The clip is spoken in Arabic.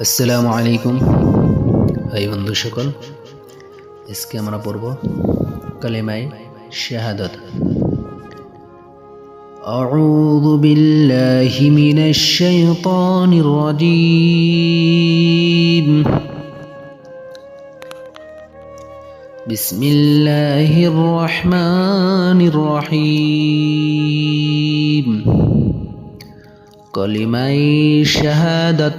আসসালামু আলাইকুম ভাই বন্ধু সকল আজকে আমরা পড়ব কালেমাই শাহাদত أعوذ بالله من الشيطان الرجيم بسم الله الرحمن الرحيم কলিমাই শাহাদাত